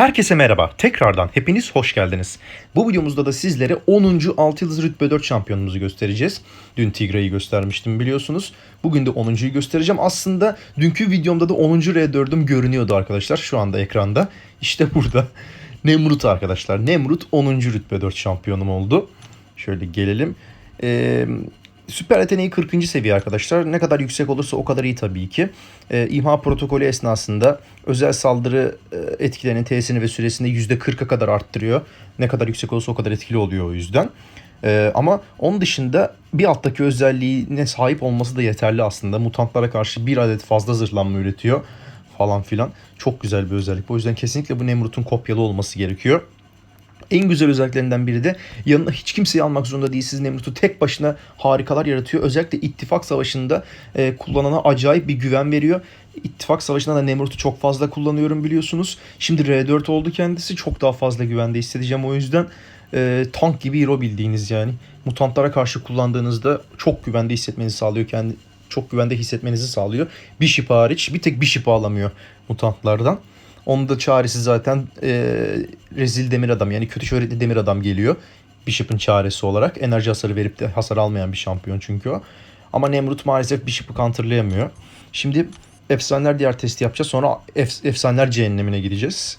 Herkese merhaba. Tekrardan hepiniz hoş geldiniz. Bu videomuzda da sizlere 10. 6 yıldız rütbe 4 şampiyonumuzu göstereceğiz. Dün Tigra'yı göstermiştim biliyorsunuz. Bugün de 10.yu göstereceğim. Aslında dünkü videomda da 10. R4'üm görünüyordu arkadaşlar şu anda ekranda. İşte burada. Nemrut arkadaşlar. Nemrut 10. rütbe 4 şampiyonum oldu. Şöyle gelelim. Eee Süper yeteneği 40. seviye arkadaşlar. Ne kadar yüksek olursa o kadar iyi tabii ki. Ee, imha protokolü esnasında özel saldırı e, etkilerinin T'sini ve süresini %40'a kadar arttırıyor. Ne kadar yüksek olursa o kadar etkili oluyor o yüzden. Ee, ama onun dışında bir alttaki özelliğine sahip olması da yeterli aslında. Mutantlara karşı bir adet fazla zırhlanma üretiyor falan filan. Çok güzel bir özellik. O yüzden kesinlikle bu Nemrut'un kopyalı olması gerekiyor. En güzel özelliklerinden biri de yanına hiç kimseyi almak zorunda değilsiniz. Nemrut'u tek başına harikalar yaratıyor. Özellikle ittifak savaşında e, kullanana acayip bir güven veriyor. İttifak savaşında da Nemrut'u çok fazla kullanıyorum biliyorsunuz. Şimdi R4 oldu kendisi. Çok daha fazla güvende hissedeceğim o yüzden. E, tank gibi hero bildiğiniz yani. Mutantlara karşı kullandığınızda çok güvende hissetmenizi sağlıyor kendi çok güvende hissetmenizi sağlıyor. Bishop hariç bir tek Bishop ağlamıyor mutantlardan. Onun da çaresi zaten e, rezil demir adam yani kötü şöhretli demir adam geliyor. Bishop'ın çaresi olarak. Enerji hasarı verip de hasar almayan bir şampiyon çünkü o. Ama Nemrut maalesef Bishop'ı counterlayamıyor. Şimdi efsaneler diğer testi yapacağız. Sonra ef- efsaneler cehennemine gideceğiz.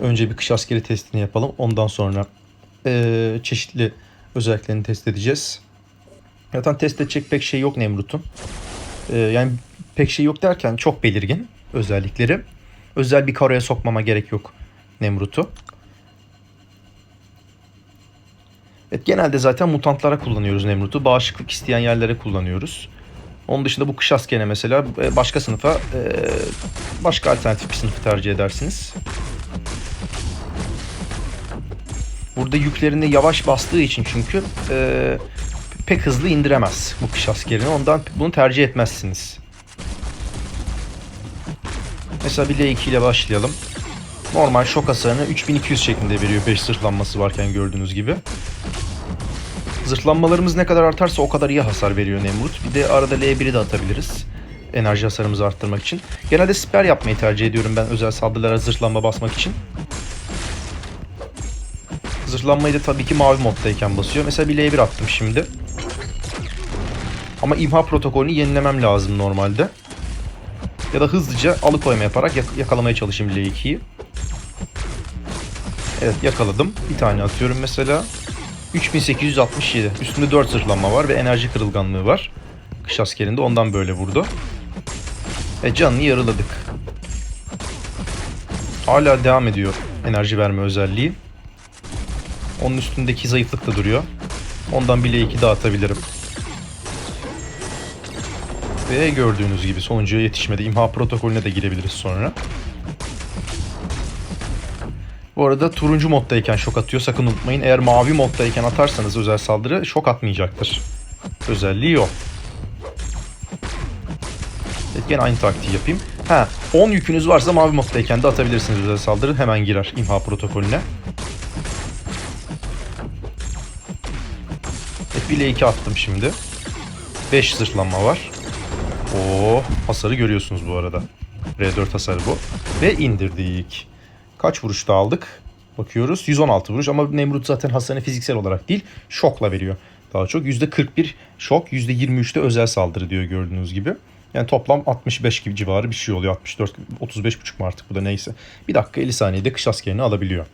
Önce bir kış askeri testini yapalım. Ondan sonra e, çeşitli özelliklerini test edeceğiz. Zaten test edecek pek şey yok Nemrut'un. E, yani pek şey yok derken çok belirgin özellikleri. Özel bir karoya sokmama gerek yok Nemrut'u. Evet genelde zaten mutantlara kullanıyoruz Nemrut'u. Bağışıklık isteyen yerlere kullanıyoruz. Onun dışında bu kış askerine mesela e, başka sınıfa e, başka alternatif bir sınıfı tercih edersiniz. Burada yüklerini yavaş bastığı için çünkü e, pek hızlı indiremez bu kış askerini. Ondan bunu tercih etmezsiniz. Mesela bir L2 ile başlayalım. Normal şok hasarını 3200 şeklinde veriyor 5 zırhlanması varken gördüğünüz gibi. Zırhlanmalarımız ne kadar artarsa o kadar iyi hasar veriyor Nemrut. Bir de arada L1'i de atabiliriz. Enerji hasarımızı arttırmak için. Genelde siper yapmayı tercih ediyorum ben özel saldırılara zırhlanma basmak için. Zırhlanmayı da tabii ki mavi moddayken basıyor. Mesela bir L1 attım şimdi. Ama imha protokolünü yenilemem lazım normalde. Ya da hızlıca alıkoyma yaparak yak- yakalamaya çalışayım L2'yi. Evet yakaladım. Bir tane atıyorum mesela. 3867. Üstünde 4 zırhlanma var ve enerji kırılganlığı var. Kış askerinde ondan böyle vurdu. Ve canını yarıladık. Hala devam ediyor enerji verme özelliği. Onun üstündeki zayıflık da duruyor. Ondan bile 2 daha atabilirim. Ve gördüğünüz gibi sonuncuya yetişmedi. İmha protokolüne de girebiliriz sonra. Bu arada turuncu moddayken şok atıyor. Sakın unutmayın. Eğer mavi moddayken atarsanız özel saldırı şok atmayacaktır. Özelliği yok. Evet, gene aynı taktiği yapayım. Ha, 10 yükünüz varsa mavi moddayken de atabilirsiniz özel saldırı. Hemen girer imha protokolüne. Evet, bile 2 attım şimdi. 5 zırhlanma var. Oo, hasarı görüyorsunuz bu arada. R4 hasarı bu. Ve indirdik. Kaç vuruşta aldık? Bakıyoruz. 116 vuruş ama Nemrut zaten hasarını fiziksel olarak değil şokla veriyor. Daha çok %41 şok, %23'te özel saldırı diyor gördüğünüz gibi. Yani toplam 65 gibi civarı bir şey oluyor. 64, 35 buçuk mu artık bu da neyse. Bir dakika 50 saniyede kış askerini alabiliyor.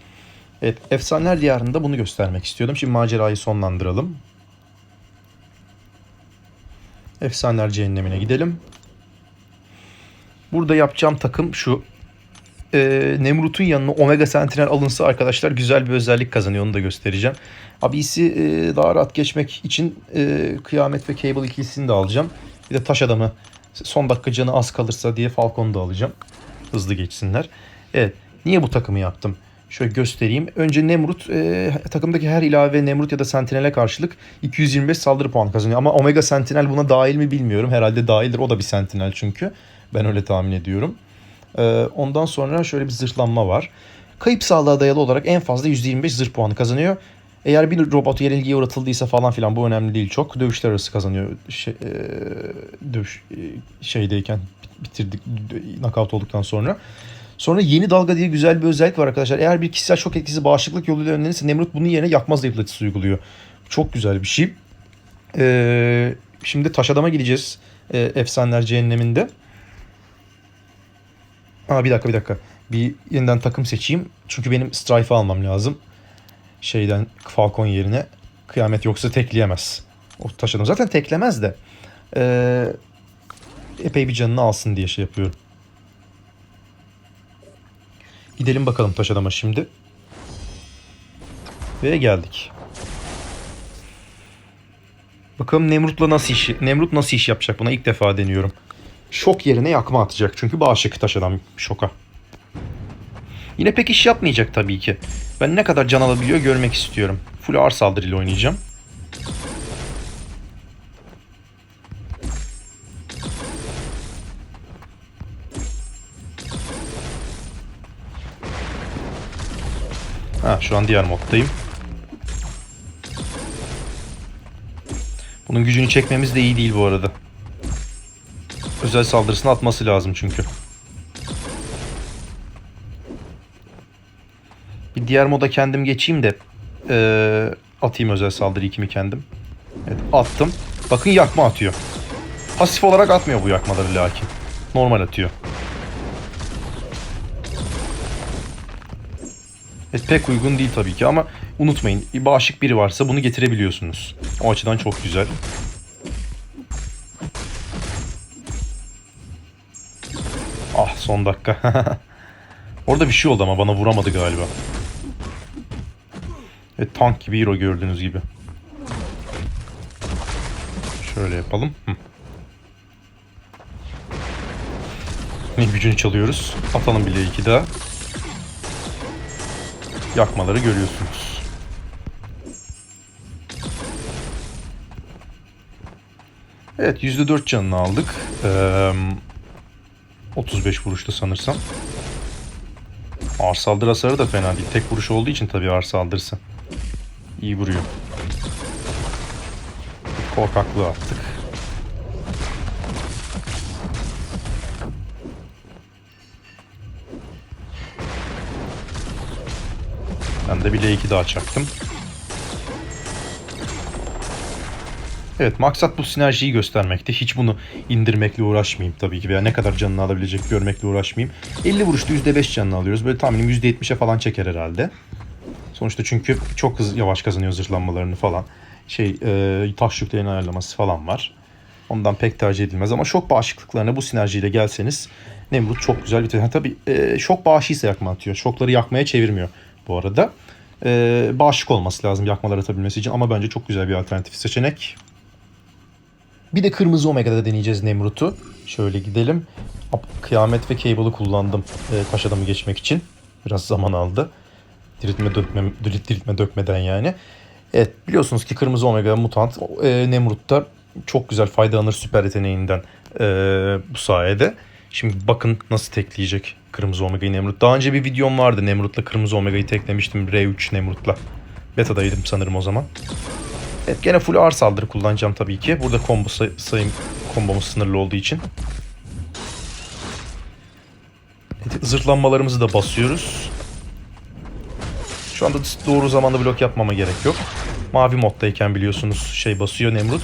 Evet, Efsaneler Diyarı'nda bunu göstermek istiyordum. Şimdi macerayı sonlandıralım. Efsaneler Cehennemine gidelim. Burada yapacağım takım şu. Ee, Nemrut'un yanına Omega Sentinel alınsa arkadaşlar güzel bir özellik kazanıyor. Onu da göstereceğim. Abisi e, daha rahat geçmek için e, Kıyamet ve Cable ikilisini de alacağım. Bir de Taş Adamı son dakika canı az kalırsa diye Falcon'u da alacağım. Hızlı geçsinler. Evet. Niye bu takımı yaptım? Şöyle göstereyim. Önce Nemrut e, takımdaki her ilave Nemrut ya da Sentinel'e karşılık 225 saldırı puanı kazanıyor. Ama Omega Sentinel buna dahil mi bilmiyorum. Herhalde dahildir. O da bir Sentinel çünkü. Ben öyle tahmin ediyorum. E, ondan sonra şöyle bir zırhlanma var. Kayıp sağlığa dayalı olarak en fazla %25 zırh puanı kazanıyor. Eğer bir robot yenilgiye uğratıldıysa falan filan bu önemli değil çok. Dövüşler arası kazanıyor. Şey, e, dövüş e, şeydeyken bitirdik knockout olduktan sonra. Sonra yeni dalga diye güzel bir özellik var arkadaşlar. Eğer bir kişisel şok etkisi bağışıklık yoluyla önlenirse Nemrut bunun yerine yakma zayıflatıcısı uyguluyor. Çok güzel bir şey. Ee, şimdi taş adama gideceğiz. Ee, Efsaneler Cehennemi'nde. Aa bir dakika bir dakika. Bir yeniden takım seçeyim. Çünkü benim Strife'ı almam lazım. Şeyden Falcon yerine. Kıyamet yoksa tekleyemez. O taş adam zaten teklemez de. Ee, epey bir canını alsın diye şey yapıyorum. Gidelim bakalım taş adama şimdi. Ve geldik. Bakalım Nemrut'la nasıl iş Nemrut nasıl iş yapacak buna ilk defa deniyorum. Şok yerine yakma atacak çünkü bağışık taş adam şoka. Yine pek iş yapmayacak tabii ki. Ben ne kadar can alabiliyor görmek istiyorum. Full ağır saldırıyla oynayacağım. Şu an diğer moddayım. Bunun gücünü çekmemiz de iyi değil bu arada. Özel saldırısını atması lazım çünkü. Bir diğer moda kendim geçeyim de eee, atayım özel saldırıyı kimi kendim. Evet attım. Bakın yakma atıyor. Pasif olarak atmıyor bu yakmaları lakin. Normal atıyor. Pek uygun değil tabii ki ama unutmayın bir bağışık biri varsa bunu getirebiliyorsunuz. O açıdan çok güzel. Ah son dakika. Orada bir şey oldu ama bana vuramadı galiba. Evet tank gibi hero gördüğünüz gibi. Şöyle yapalım. Hı. Yine gücünü çalıyoruz. Atalım bile iki daha. Yakmaları görüyorsunuz. Evet %4 canını aldık. Ee, 35 vuruşta sanırsam. Ağır saldırı hasarı da fena değil. Tek vuruş olduğu için tabii ağır saldırısı. İyi vuruyor. Korkaklığı attık. Ben de bile iki daha çaktım. Evet maksat bu sinerjiyi göstermekti. Hiç bunu indirmekle uğraşmayayım tabii ki veya ne kadar canını alabilecek görmekle uğraşmayayım. 50 vuruşta %5 canını alıyoruz. Böyle tahminim %70'e falan çeker herhalde. Sonuçta çünkü çok hız yavaş kazanıyor zırhlanmalarını falan. Şey e, taş yüklerini ayarlaması falan var. Ondan pek tercih edilmez ama şok bağışıklıklarına bu sinerjiyle gelseniz Nemrut çok güzel bir ha, Tabii e, şok bağışıysa yakma atıyor. Şokları yakmaya çevirmiyor bu arada. E, bağışık olması lazım yakmaları atabilmesi için ama bence çok güzel bir alternatif seçenek. Bir de kırmızı omega'da deneyeceğiz Nemrut'u. Şöyle gidelim. Kıyamet ve Cable'ı kullandım e, taş adamı geçmek için. Biraz zaman aldı. Diriltme, dökme, dirit, diriltme dökmeden yani. Evet biliyorsunuz ki kırmızı omega mutant e, Nemrut'ta çok güzel faydalanır süper yeteneğinden e, bu sayede. Şimdi bakın nasıl tekleyecek kırmızı omega'yı Nemrut. Daha önce bir videom vardı Nemrut'la kırmızı omega'yı teklemiştim R3 Nemrut'la. Beta'daydım sanırım o zaman. Evet gene full ağır saldırı kullanacağım tabii ki. Burada combo say- sayım kombomuz sınırlı olduğu için. Evet, zırhlanmalarımızı da basıyoruz. Şu anda doğru zamanda blok yapmama gerek yok. Mavi moddayken biliyorsunuz şey basıyor Nemrut.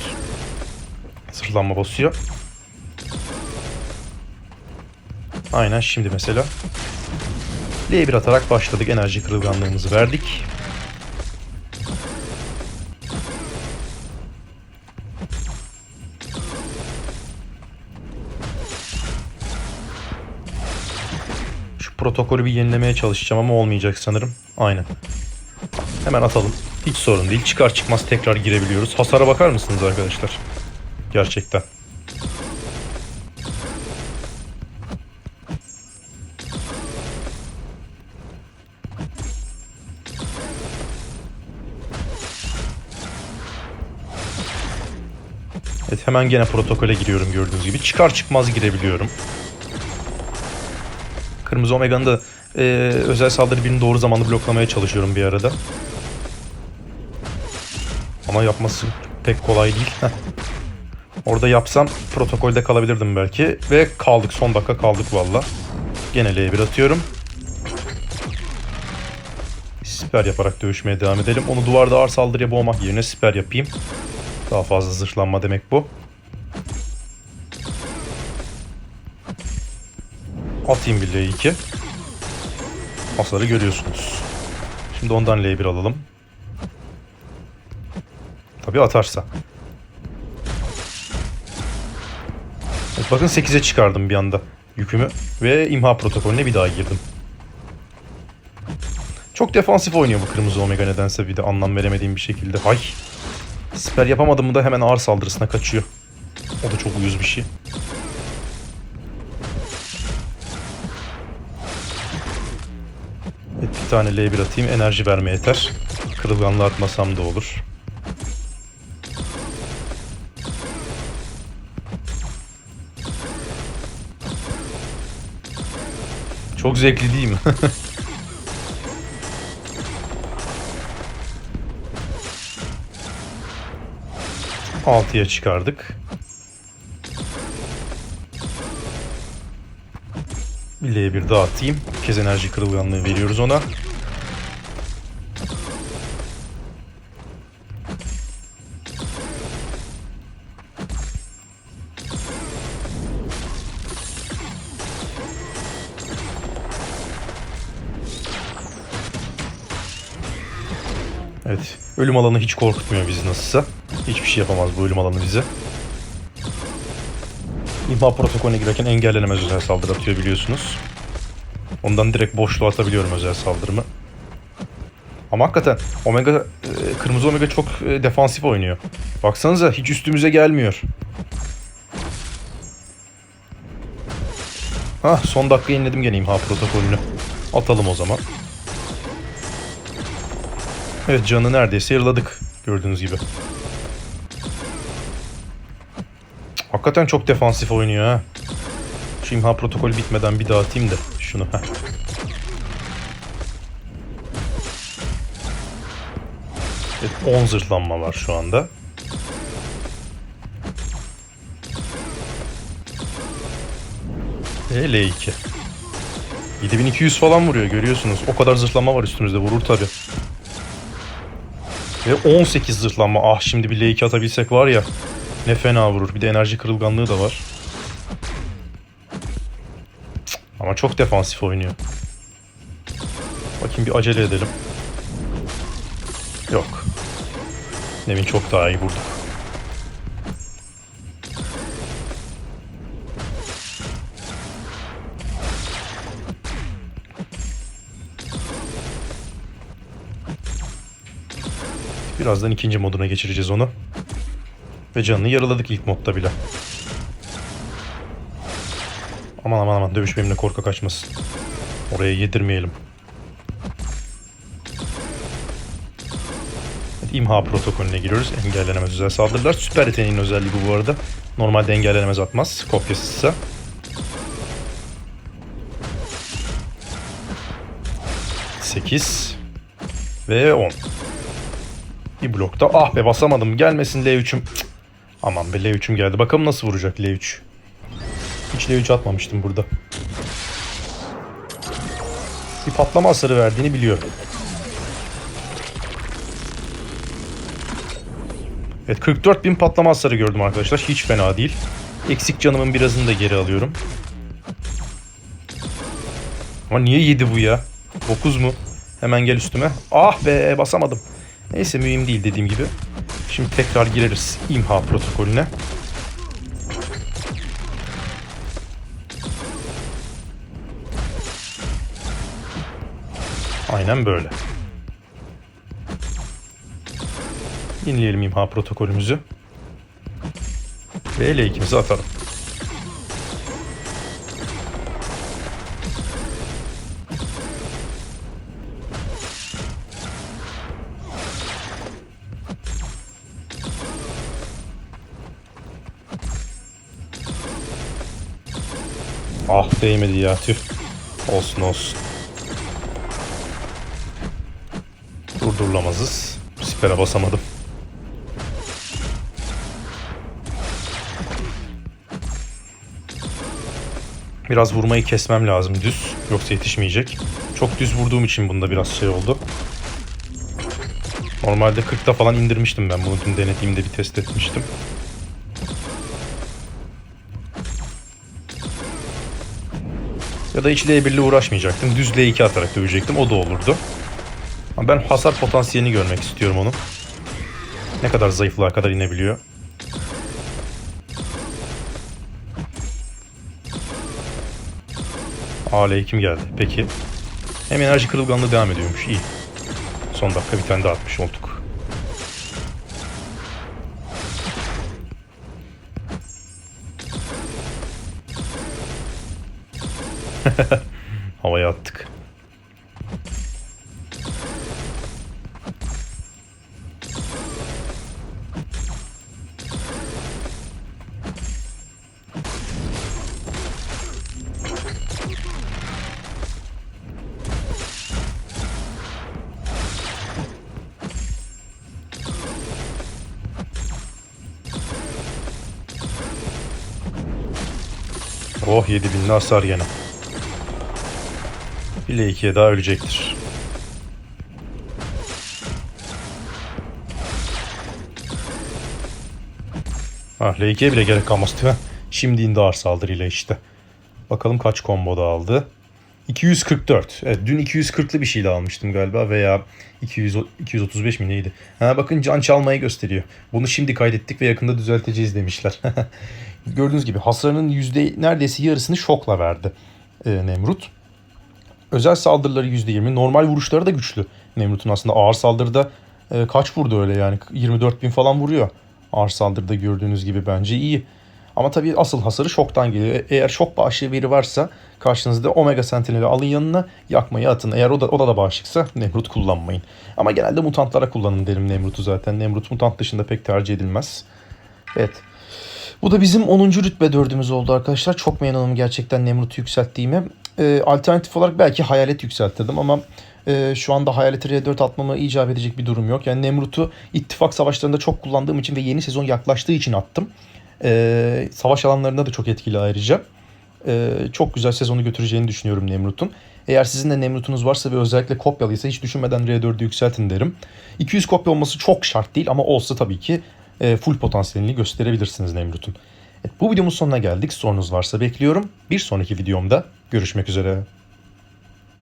Zırhlanma basıyor. Aynen şimdi mesela. L1 atarak başladık. Enerji kırılganlığımızı verdik. Şu protokolü bir yenilemeye çalışacağım ama olmayacak sanırım. Aynen. Hemen atalım. Hiç sorun değil. Çıkar çıkmaz tekrar girebiliyoruz. Hasara bakar mısınız arkadaşlar? Gerçekten. Evet hemen gene protokole giriyorum gördüğünüz gibi. Çıkar çıkmaz girebiliyorum. Kırmızı Omega'nın da e, özel saldırı birini doğru zamanda bloklamaya çalışıyorum bir arada. Ama yapması pek kolay değil. Orada yapsam protokolde kalabilirdim belki. Ve kaldık. Son dakika kaldık valla. Gene L1 atıyorum. Siper yaparak dövüşmeye devam edelim. Onu duvarda ağır saldırıya boğmak yerine siper yapayım. Daha fazla zırhlanma demek bu. Atayım bir L2. Hasarı görüyorsunuz. Şimdi ondan L1 alalım. Tabii atarsa. Evet, bakın 8'e çıkardım bir anda yükümü. Ve imha protokolüne bir daha girdim. Çok defansif oynuyor bu kırmızı omega nedense bir de anlam veremediğim bir şekilde. Hay. Siper yapamadım mı da hemen ağır saldırısına kaçıyor. O da çok uyuz bir şey. Evet, bir tane L1 atayım. Enerji verme yeter. Kırılganlığı atmasam da olur. Çok zevkli değil mi? Altıya çıkardık. Bir L1 daha atayım. Bir kez enerji kırılganlığı veriyoruz ona. Evet. Ölüm alanı hiç korkutmuyor bizi nasılsa. Hiçbir şey yapamaz bu ölüm alanı bize. İmha protokolüne girerken engellenemez özel saldırı atıyor biliyorsunuz. Ondan direkt boşluğa atabiliyorum özel saldırımı. Ama hakikaten Omega, e, kırmızı Omega çok e, defansif oynuyor. Baksanıza hiç üstümüze gelmiyor. Hah son dakika yeniledim gene imha protokolünü. Atalım o zaman. Evet canı neredeyse yarıladık gördüğünüz gibi. Hakikaten çok defansif oynuyor ha. Şu imha protokolü bitmeden bir daha atayım da şunu. Heh. Evet 10 zırhlanma var şu anda. E L2. 7200 falan vuruyor görüyorsunuz. O kadar zırhlanma var üstümüzde vurur tabi. Ve 18 zırhlanma. Ah şimdi bir L2 atabilsek var ya. Ne fena vurur. Bir de enerji kırılganlığı da var. Ama çok defansif oynuyor. Bakayım bir acele edelim. Yok. Demin çok daha iyi vurduk. Birazdan ikinci moduna geçireceğiz onu. Ve canını yaraladık ilk modda bile. Aman aman aman dövüş benimle korkak açmasın. Oraya yedirmeyelim. İmha protokolüne giriyoruz. Engellenemez özel saldırılar. Süper yeteneğin özelliği bu bu arada. Normalde engellenemez atmaz. Kopyasızsa. Sekiz. Ve on. Bir blokta. Ah be basamadım. Gelmesin L3'üm. Aman be L3'üm geldi. Bakalım nasıl vuracak L3. Hiç L3 atmamıştım burada. Bir patlama hasarı verdiğini biliyorum. Evet 44 bin patlama hasarı gördüm arkadaşlar. Hiç fena değil. Eksik canımın birazını da geri alıyorum. Ama niye 7 bu ya? 9 mu? Hemen gel üstüme. Ah be basamadım. Neyse mühim değil dediğim gibi. Şimdi tekrar gireriz imha protokolüne. Aynen böyle. Yenileyelim imha protokolümüzü. Ve L2'mizi atalım. Ah değmedi ya tüh. Olsun olsun. Durdurulamazız. Sipere basamadım. Biraz vurmayı kesmem lazım düz. Yoksa yetişmeyecek. Çok düz vurduğum için bunda biraz şey oldu. Normalde 40'ta falan indirmiştim ben bunu dün denediğimde bir test etmiştim. Ya da hiç L1 ile uğraşmayacaktım. Düz L2 atarak dövecektim. O da olurdu. Ama ben hasar potansiyelini görmek istiyorum onun. Ne kadar zayıflığa kadar inebiliyor. AL kim geldi? Peki. Hem enerji kırılganlığı devam ediyormuş. İyi. Son dakika bir tane daha atmış olduk. Havaya attık. Oh 7000'li hasar gene. Bile ikiye daha ölecektir. Ah L2'ye bile gerek kalmaz? Şimdi indi ağır saldırıyla işte. Bakalım kaç komboda aldı. 244. Evet dün 240'lı bir şey de almıştım galiba veya 200, 235 mi neydi? Ha bakın can çalmayı gösteriyor. Bunu şimdi kaydettik ve yakında düzelteceğiz demişler. Gördüğünüz gibi hasarının yüzde neredeyse yarısını şokla verdi e, Nemrut. Özel saldırıları %20. Normal vuruşları da güçlü. Nemrut'un aslında ağır saldırıda e, kaç vurdu öyle yani 24 bin falan vuruyor. Ağır saldırıda gördüğünüz gibi bence iyi. Ama tabii asıl hasarı şoktan geliyor. E- Eğer şok bağışığı biri varsa karşınızda Omega Sentinel'i alın yanına yakmayı atın. Eğer o da, o da, da bağışıksa Nemrut kullanmayın. Ama genelde mutantlara kullanın derim Nemrut'u zaten. Nemrut mutant dışında pek tercih edilmez. Evet. Bu da bizim 10. rütbe 4'ümüz oldu arkadaşlar. Çok memnunum gerçekten Nemrut'u yükselttiğime. Ee, alternatif olarak belki hayalet yükselttirdim ama e, şu anda hayaleti R4 atmamı icap edecek bir durum yok. Yani Nemrut'u ittifak savaşlarında çok kullandığım için ve yeni sezon yaklaştığı için attım. Ee, savaş alanlarında da çok etkili ayrıca. Ee, çok güzel sezonu götüreceğini düşünüyorum Nemrut'un. Eğer sizin de Nemrut'unuz varsa ve özellikle kopyalıysa hiç düşünmeden R4'ü yükseltin derim. 200 kopya olması çok şart değil ama olsa tabii ki e, full potansiyelini gösterebilirsiniz Nemrut'un. Bu videomuz sonuna geldik. Sorunuz varsa bekliyorum. Bir sonraki videomda görüşmek üzere.